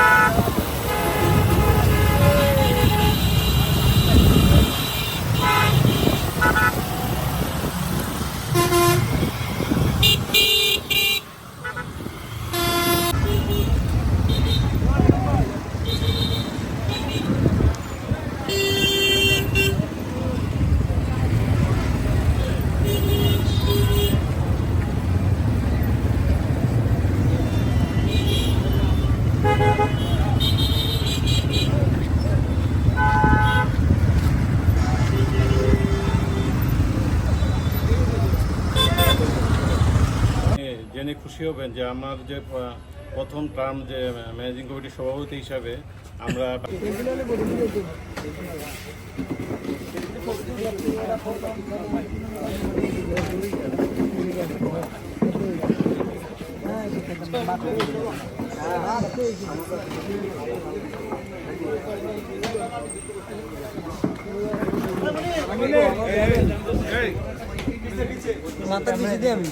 Ah! জেনে খুশি হবেন যে আমার যে প্রথম টার্ম যে ম্যানেজিং কমিটির সভাপতি হিসাবে আমরা মাথা পিছিয়ে দিয়ে আমি